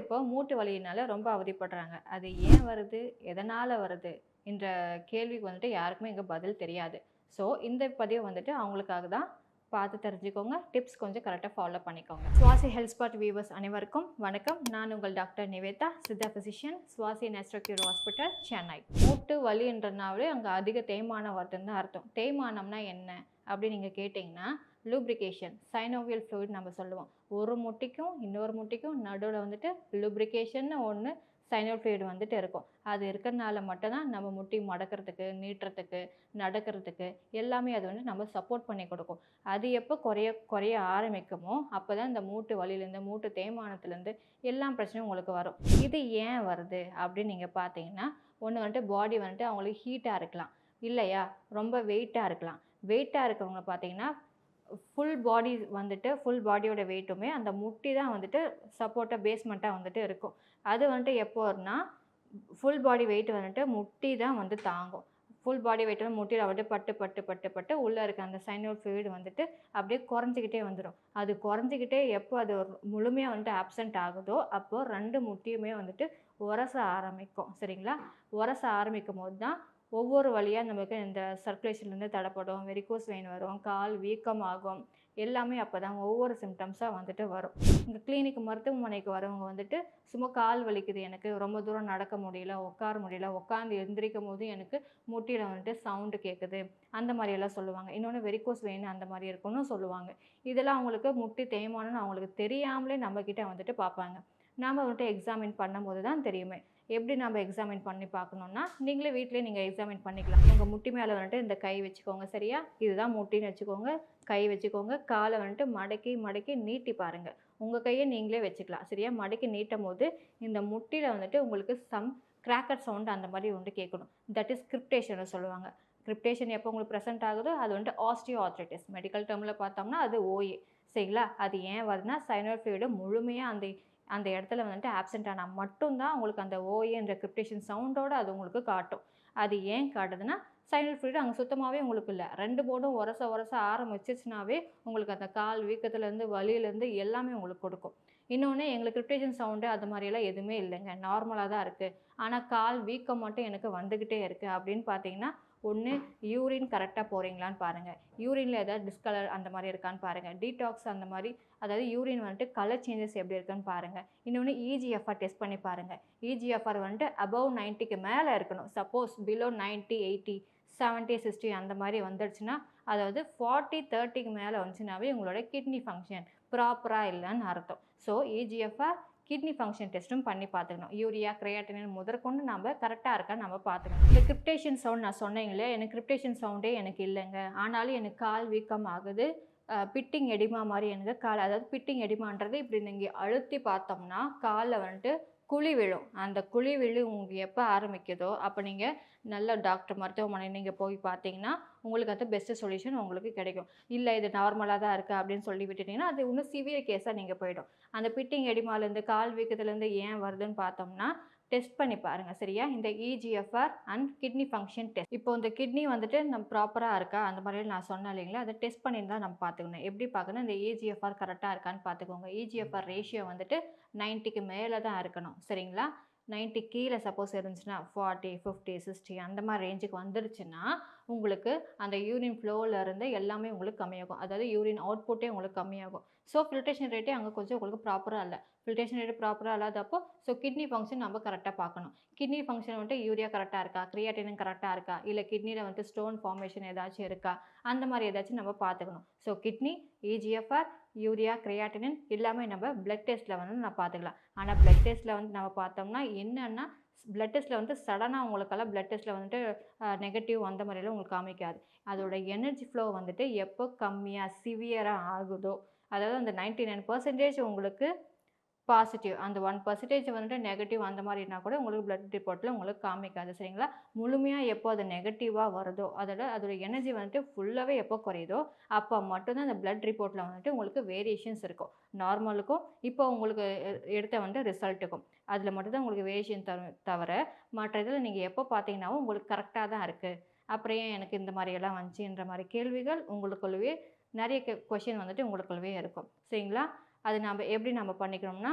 இப்போ மூட்டு வலியினால ரொம்ப அவதிப்படுறாங்க. அது ஏன் வருது? எதனால் வருது? என்ற கேள்விக்கு வந்துட்டு யாருக்குமே இங்கே பதில் தெரியாது. ஸோ இந்த பதிவு வந்துட்டு அவங்களுக்காக தான். பார்த்து தெரிஞ்சுக்கோங்க. டிப்ஸ் கொஞ்சம் கரெக்டாக ஃபாலோ பண்ணிக்கோங்க. சுவாசி ஹெல்த் ஸ்பாட் வியூவர்ஸ் அனைவருக்கும் வணக்கம். நான் உங்கள் டாக்டர் நிவேதா சித்தா ஃபிசிஷியன் சுவாசி நேஸ்ட்ரோக்யூர் ஹாஸ்பிட்டல் சென்னை மூட்டு வலின்றனாவே அங்கே அதிக தேய்மானம் வருதுன்னு தான் அர்த்தம். தேய்மானம்னா என்ன? அப்படின்னு நீங்கள் கேட்டிங்கன்னா லூப்ரிகேஷன் சைனோவியல் ஃப்ளூயிட் நம்ம சொல்லுவோம். ஒரு முட்டிக்கும் இன்னொரு முட்டிக்கும் நடுவில் வந்துட்டு லூப்ரிகேஷன் ஒன்று சைனோல் ஃப்ளூயிட் வந்துட்டு இருக்கும். அது இருக்கிறனால மட்டும்தான் நம்ம முட்டி மடக்கிறதுக்கு நீட்டுறதுக்கு நடக்கிறதுக்கு எல்லாமே அது வந்து நம்ம சப்போர்ட் பண்ணி கொடுக்கும். அது எப்போ குறைய குறைய ஆரம்பிக்குமோ அப்போ தான் இந்த மூட்டு வலியிலேருந்து மூட்டு தேய்மானத்துலேருந்து எல்லா பிரச்சனையும் உங்களுக்கு வரும். இது ஏன் வருது அப்படின்னு நீங்கள் பார்த்தீங்கன்னா ஒன்று வந்துட்டு பாடி வந்துட்டு அவங்களுக்கு ஹீட்டாக இருக்கலாம். இல்லையா? ரொம்ப வெயிட்டாக இருக்கலாம். வெயிட்டாக இருக்கிறவங்க பார்த்தீங்கன்னா ஃபுல் பாடி வந்துட்டு ஃபுல் பாடியோட வெயிட்டுமே அந்த முட்டி தான் வந்துட்டு சப்போர்ட்டாக பேஸ்மெண்ட்டாக வந்துட்டு இருக்கும். அது வந்துட்டு எப்போனா ஃபுல் பாடி வெயிட் வந்துட்டு முட்டி தான் வந்து தாங்கும். ஃபுல் பாடி வெயிட் வந்து முட்டியில் வந்துட்டு பட்டு பட்டு பட்டு பட்டு உள்ளே இருக்க அந்த சைனோல் ஃப்ளூயிட் வந்துட்டு அப்படியே குறைஞ்சிக்கிட்டே வந்துடும் அது குறைஞ்சிக்கிட்டே எப்போ அது முழுமையாக வந்துட்டு ஆப்சண்ட் ஆகுதோ அப்போது ரெண்டு முட்டியுமே வந்துட்டு உரச ஆரம்பிக்கும். சரிங்களா? உரச ஆரம்பிக்கும் போது தான் ஒவ்வொரு வழியாக நமக்கு இந்த சர்க்குலேஷன்லேருந்து தடைப்படும் வெரிகோஸ் வெயின் வரும் கால் வீக்கம் ஆகும் எல்லாமே அப்போ தான் ஒவ்வொரு சிம்டம்ஸாக வந்துட்டு வரும். இங்கே கிளினிக் மருத்துவமனைக்கு வரவங்க வந்துட்டு சும்மா கால் வலிக்குது எனக்கு ரொம்ப தூரம் நடக்க முடியல உட்கார முடியல உட்காந்து எந்திரிக்கும் போது எனக்கு முட்டியில் வந்துட்டு சவுண்டு கேட்குது அந்த மாதிரியெல்லாம் சொல்லுவாங்க. இன்னொன்று வெரிகோஸ் வெயின் அந்த மாதிரி இருக்குன்னு சொல்லுவாங்க. இதெல்லாம் அவங்களுக்கு முட்டி தேய்மானம்னு அவங்களுக்கு தெரியாமலே நம்மக்கிட்ட வந்துட்டு பார்ப்பாங்க. நாம் வந்துட்டு எக்ஸாமின் பண்ணும்போது தான் தெரியுமே. எப்படி நம்ம எக்ஸாமின் பண்ணி பார்க்கணுன்னா நீங்களே வீட்டிலே நீங்கள் எக்ஸாமின் பண்ணிக்கலாம். உங்கள் முட்டி மேலே வந்துட்டு இந்த கை வச்சுக்கோங்க சரியா? இதுதான் முட்டின்னு வச்சுக்கோங்க கை வச்சுக்கோங்க. காலை வந்துட்டு மடக்கி மடக்கி நீட்டி பாருங்கள் உங்கள் கையை நீங்களே வச்சுக்கலாம் சரியா? மடக்கி நீட்டும் போது இந்த முட்டியில் வந்துட்டு உங்களுக்கு சம் கிராக்கர் சவுண்ட் அந்த மாதிரி வந்துட்டு கேட்கணும். தட் இஸ் கிரிப்டேஷன் சொல்லுவாங்க. கிரிப்டேஷன் எப்போ உங்களுக்கு ப்ரெசென்ட் ஆகுதோ அது வந்துட்டு ஆஸ்டியோ ஆர்த்ரைட்டிஸ் மெடிக்கல் டேர்மில் பார்த்தோம்னா அது ஓஏ சரிங்களா? அது ஏன் வருதுன்னா சைனோல் முழுமையாக அந்த அந்த இடத்துல வந்துட்டு ஆப்சென்ட் ஆனால் மட்டும்தான் உங்களுக்கு அந்த ஓஏன்ற கிரிப்டேஷன் சவுண்டோடு அது உங்களுக்கு காட்டும். அது ஏன் காட்டுதுன்னா சைனல் ஃப்ளூயிட் அங்கே சுத்தமாகவே உங்களுக்கு இல்லை. ரெண்டு போர்டும் உரச உரச ஆரம்பிச்சிச்சுனாவே உங்களுக்கு அந்த கால் வீக்கத்துலேருந்து வலியிலேருந்து எல்லாமே உங்களுக்கு கொடுக்கும். இன்னொன்று எங்களுக்கு கிரிப்டேஷன் சவுண்டு அது மாதிரியெல்லாம் எதுவுமே இல்லைங்க. நார்மலாக தான் இருக்குது ஆனால் கால் வீக்கம் மட்டும் எனக்கு வந்துக்கிட்டே இருக்குது அப்படின்னு பார்த்தீங்கன்னா ஒன்று யூரின் கரெக்டாக போகிறீங்களான்னு பாருங்கள் யூரினில் ஏதாவது டிஸ்கலர் அந்த மாதிரி இருக்கான்னு பாருங்கள் டீடாக்ஸ் அந்த மாதிரி அதாவது யூரின் வந்துட்டு கலர் சேஞ்சஸ் எப்படி இருக்குன்னு பாருங்கள் இன்னொன்று இஜிஎஃப்ஆர் டெஸ்ட் பண்ணி பாருங்கள் இஜிஎஃப்ஆர் வந்துட்டு அபவ் நைன்ட்டிக்கு மேலே இருக்கணும். Suppose below ninety eighty seventy sixty அந்த மாதிரி வந்துடுச்சுன்னா அதாவது ஃபார்ட்டி தேர்ட்டிக்கு மேலே வந்துச்சுனாவே உங்களோட கிட்னி ஃபங்க்ஷன் ப்ராப்பராக இல்லைன்னு அர்த்தம். ஸோ இஜிஎஃப்ஆர் கிட்னி ஃபங்க்ஷன் டெஸ்ட்டும் பண்ணி பார்த்துக்கணும். யூரியா கிரையாட்டினின் முதற்கொண்டு நம்ம கரெக்டாக இருக்கா நம்ம பார்த்துக்கணும். இந்த கிரிப்டேஷன் சவுண்ட் நான் சொன்னீங்களே எனக்கு கிரிப்டேஷன் சவுண்டே எனக்கு இல்லைங்க. ஆனாலும் எனக்கு கால் வீக்கம் ஆகுது. பிட்டிங் எடிமா மாதிரி எனக்கு கால் அதாவது பிட்டிங் எடிமான்றது இப்படி நீங்கள் அழுத்தி பார்த்தோம்னா காலில் வந்துட்டு குழி விழும். அந்த குழி விழு உங்களுக்கு எப்போ ஆரம்பிக்குதோ அப்போ நீங்கள் நல்ல டாக்டர் மருத்துவமனை நீங்கள் போய் பார்த்தீங்கன்னா உங்களுக்கு அது பெஸ்ட்டு சொல்யூஷன் உங்களுக்கு கிடைக்கும். இல்லை இது நார்மலாக தான் இருக்குது அப்படின்னு சொல்லி விட்டுட்டிங்கன்னா அது இன்னும் சிவியர் கேஸாக நீங்கள் போயிடும். அந்த பிட்டிங் எடிமாலேருந்து கால் வீக்கத்துலேருந்து ஏன் வருதுன்னு பார்த்தோம்னா டெஸ்ட் பண்ணி பாருங்கள் சரியா? இந்த eGFR and kidney function test இப்போ இந்த கிட்னி வந்துட்டு நம்ம ப்ராப்பராக இருக்கா? அந்த மாதிரி நான் சொன்னேன் இல்லைங்களா? அதை டெஸ்ட் பண்ணியிருந்தால் நம்ம பார்த்துக்கணும். எப்படி பார்க்கணும்? இந்த இஜிஎஃப்ஆர் கரெக்டாக இருக்கான்னு பார்த்துக்கோங்க. இஜிஎஃப்ஆர் ரேஷியோ வந்துட்டு நைன்ட்டிக்கு மேலே தான் இருக்கணும். சரிங்களா? நைன்ட்டி கீழே சப்போஸ் இருந்துச்சுன்னா ஃபார்ட்டி ஃபிஃப்டி சிக்ஸ்டி அந்த மாதிரி ரேஞ்சுக்கு வந்துருச்சுன்னா உங்களுக்கு அந்த யூரின் ஃப்ளோவிலேருந்து எல்லாமே உங்களுக்கு கம்மியாகும். அதாவது யூரின் அவுட்புட்டே உங்களுக்கு கம்மியாகும். ஸோ ஃபில்ட்ரேஷன் ரேட்டே அங்கே கொஞ்சம் உங்களுக்கு ப்ராப்பராக இல்லை. ஃபில்ட்ரேஷன் ரேட் ப்ராப்பராக இல்லாதப்போ ஸோ கிட்னி ஃபங்க்ஷன் நம்ம கரெக்டாக பார்க்கணும். கிட்னி ஃபங்க்ஷன் வந்துட்டு யூரியா கரெக்டாக இருக்கா? கிரியாட்டினும் கரெக்டாக இருக்கா? இல்லை கிட்னியில் வந்துட்டு ஸ்டோன் ஃபார்மேஷன் ஏதாச்சும் இருக்கா? அந்த மாதிரி ஏதாச்சும் நம்ம பார்த்துக்கணும். So kidney eGFR urea creatinine எல்லாமே நம்ம பிளட் டெஸ்ட்டில் வந்து நான் பார்த்துக்கலாம். ஆனால் பிளட் டெஸ்ட்டில் வந்து நம்ம பார்த்தோம்னா என்னென்னா பிளட் டெஸ்ட்டில் வந்து சடனாக உங்களுக்கெல்லாம் பிளட் டெஸ்ட்டில் வந்துட்டு நெகட்டிவ் அந்த மாதிரிலாம் உங்களுக்கு காமிக்காது. அதோட எனர்ஜி ஃப்ளோ வந்துட்டு எப்போ கம்மியாக சிவியராக ஆகுதோ அதாவது அந்த நைன்டி நைன் பர்சன்டேஜ் உங்களுக்கு பாசிட்டிவ் அந்த ஒன் பர்சன்டேஜ் வந்துட்டு நெகட்டிவ் அந்த மாதிரினா கூட உங்களுக்கு பிளட் ரிப்போர்ட்டில் உங்களுக்கு காமிக்காது சரிங்களா? முழுமையாக எப்போ அது நெகட்டிவாக வருதோ அதோட அதோட எனர்ஜி வந்துட்டு ஃபுல்லாகவே எப்போ குறையுதோ அப்போ மட்டும்தான் அந்த பிளட் ரிப்போர்ட்டில் வந்துட்டு உங்களுக்கு வேரியேஷன்ஸ் இருக்கும். நார்மலுக்கும் இப்போ உங்களுக்கு எடுத்த வந்துட்டு ரிசல்ட்டுக்கும் அதில் மட்டும்தான் உங்களுக்கு வேரியேஷன் தவிர தவிர மற்ற இதில் நீங்கள் எப்போ பார்த்தீங்கன்னாவும் உங்களுக்கு கரெக்டாக தான் இருக்குது அப்புறம் ஏன் எனக்கு இந்த மாதிரியெல்லாம் வந்துச்சுன்ற மாதிரி கேள்விகள் உங்களுக்குள்ளவே நிறைய கொஷின் வந்துட்டு உங்களுக்குள்ளவே இருக்கும். சரிங்களா? அது நம்ம எப்படி நம்ம பண்ணிக்கணும்னா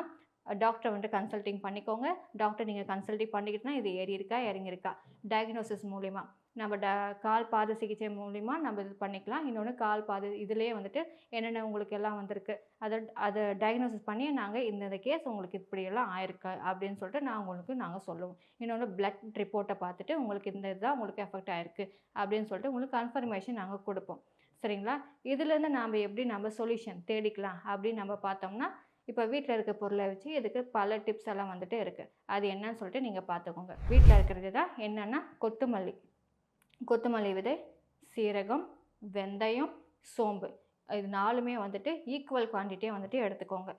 டாக்டரை வந்துட்டு கன்சல்டிங் பண்ணிக்கோங்க. டாக்டர் நீங்கள் கன்சல்டிங் பண்ணிக்கிட்டுனா இது ஏறி இருக்கா இறங்கியிருக்கா. டயக்னோசிஸ் மூலிமா நம்ம ட கால் பாத சிகிச்சை மூலிமா நம்ம இது பண்ணிக்கலாம். இன்னொன்று கால் பாத இதுலேயே வந்துட்டு என்னென்ன உங்களுக்கு எல்லாம் வந்திருக்கு அதை அதை டயக்னோசிஸ் பண்ணி நாங்கள் இந்த கேஸ் உங்களுக்கு இப்படியெல்லாம் ஆயிருக்கு அப்படின்னு சொல்லிட்டு நான் உங்களுக்கு நாங்கள் சொல்லுவோம். இன்னொன்று பிளட் ரிப்போர்ட்டை பார்த்துட்டு உங்களுக்கு இந்த இதுதான் உங்களுக்கு எஃபெக்ட் ஆயிருக்கு அப்படின்னு சொல்லிட்டு உங்களுக்கு கன்ஃபர்மேஷன் நாங்கள் கொடுப்போம். சரிங்களா? இதுலேருந்து நாம் எப்படி நம்ம சொல்யூஷன் தேடிக்கலாம் அப்படின்னு நம்ம பார்த்தோம்னா இப்போ வீட்டில் இருக்க பொருளை வச்சு இதுக்கு பல டிப்ஸ் எல்லாம் வந்துட்டு இருக்குது அது என்னன்னு சொல்லிட்டு நீங்கள் பார்த்துக்கோங்க. வீட்டில் இருக்கிறது தான் என்னென்னா கொத்துமல்லி. கொத்தமல்லி விதை சீரகம் வெந்தயம் சோம்பு. இது நாலுமே வந்துட்டு ஈக்குவல் குவான்டிட்டியை வந்துட்டு எடுத்துக்கோங்க.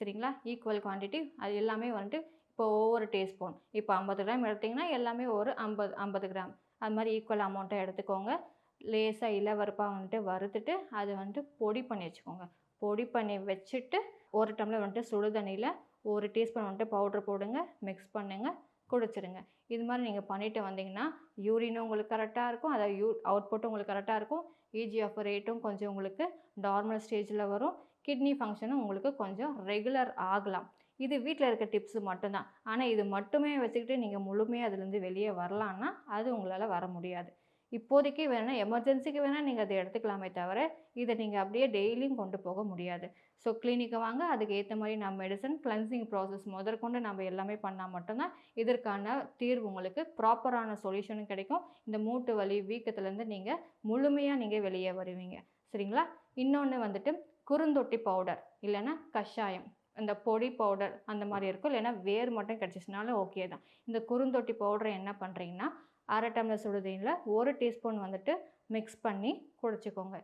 சரிங்களா? ஈக்குவல் குவான்டிட்டி அது எல்லாமே வந்துட்டு இப்போ ஒவ்வொரு டீஸ்பூன் இப்போ ஐம்பது கிராம் எடுத்திங்கன்னா எல்லாமே ஒரு ஐம்பது ஐம்பது கிராம். அது மாதிரி ஈக்குவல் அமௌண்ட்டை எடுத்துக்கோங்க. லேசாக இளவரப்பாக வந்துட்டு வறுத்துட்டு அதை வந்துட்டு பொடி பண்ணி வச்சுக்கோங்க. பொடி பண்ணி வச்சுட்டு ஒரு டம்ளர் வந்துட்டு சுடு தண்ணியில் ஒரு டீஸ்பூன் வந்துட்டு பவுட்ரு போடுங்க மிக்ஸ் பண்ணுங்கள் குடிச்சிருங்க. இது மாதிரி நீங்கள் பண்ணிட்டு வந்தீங்கன்னா யூரினும் உங்களுக்கு கரெக்டாக இருக்கும். அதாவது யூ அவுட்புட்டும் உங்களுக்கு கரெக்டாக இருக்கும். இஜிஎஃப் ரேட்டும் கொஞ்சம் உங்களுக்கு நார்மல் ஸ்டேஜில் வரும். கிட்னி ஃபங்க்ஷனும் உங்களுக்கு கொஞ்சம் ரெகுலர் ஆகலாம். இது வீட்டில் இருக்க டிப்ஸு மட்டும்தான். ஆனால் இது மட்டுமே வச்சுக்கிட்டு நீங்கள் முழுமையாக அதுலேருந்து வெளியே வரலான்னா அது உங்களால் வர முடியாது. இப்போதைக்கு வேணால் எமர்ஜென்சிக்கு வேணால் நீங்கள் அதை எடுத்துக்கலாமே தவிர இதை நீங்கள் அப்படியே டெய்லியும் கொண்டு போக முடியாது. ஸோ கிளினிக்கு வாங்க அதுக்கு ஏற்ற மாதிரி நம்ம மெடிசன் கிளன்சிங் ப்ராசஸ் முதற்கொண்டு நம்ம எல்லாமே பண்ணால் மட்டும்தான் இதற்கான தீர்வு உங்களுக்கு ப்ராப்பரான சொல்யூஷனும் கிடைக்கும். இந்த மூட்டு வலி வீக்கத்துலேருந்து நீங்கள் முழுமையாக நீங்கள் வெளியே வருவீங்க. சரிங்களா? இன்னொன்று வந்துட்டு குறுந்தொட்டி பவுடர் இல்லைன்னா கஷாயம் இந்த பொடி பவுடர் அந்த மாதிரி இருக்கும். இல்லைன்னா வேர் மட்டும் கிடச்சிச்சினாலும் ஓகே தான். இந்த குறுந்தொட்டி பவுடரை என்ன பண்ணுறீங்கன்னா அரை டம்ளர் சுடுதண்ணியில் ஒரு டீஸ்பூன் வந்துட்டு மிக்ஸ் பண்ணி குடிச்சிக்கோங்க.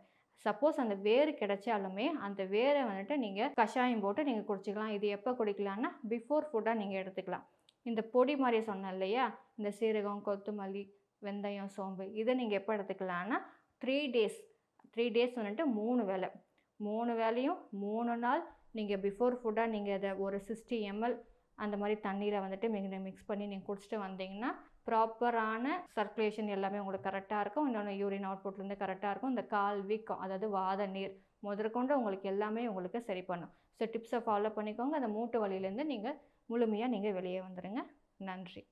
சப்போஸ் அந்த வேர் கிடைச்சாலுமே அந்த வேரை வந்துட்டு நீங்கள் கஷாயம் போட்டு நீங்கள் குடிச்சிக்கலாம். இது எப்போ குடிக்கலான்னா பிஃபோர் ஃபுட்டாக நீங்கள் எடுத்துக்கலாம். இந்த பொடி மாதிரி சொன்னேன் இல்லையா? இந்த சீரகம் கொத்தமல்லி வெந்தயம் சோம்பு இதை நீங்கள் எப்போ எடுத்துக்கலான்னா த்ரீ டேஸ் த்ரீ டேஸ் வந்துட்டு மூணு வேலை மூணு வேலையும் மூணு நாள் நீங்கள் பிஃபோர் ஃபுட்டாக நீங்கள் அதை ஒரு சிக்ஸ்டி எம்எல் அந்த மாதிரி தண்ணியில் வந்துட்டு மிக்ஸ் பண்ணி நீங்கள் குடிச்சிட்டு வந்தீங்கன்னா ப்ராப்பரான சர்க்குலேஷன் எல்லாமே உங்களுக்கு கரெக்டாக இருக்கும். இன்னொன்று யூரின் அவுட்புட்லேருந்து கரெக்டாக இருக்கும். இந்த கால் வீக்கம் அதாவது வாத நீர் முதற்கொண்டு உங்களுக்கு எல்லாமே உங்களுக்கு சரி பண்ணும். ஸோ டிப்ஸை ஃபாலோ பண்ணிக்கோங்க. அந்த மூட்டு வழியிலேருந்து நீங்கள் முழுமையாக நீங்கள் வெளியே வந்துடுங்க நன்றி.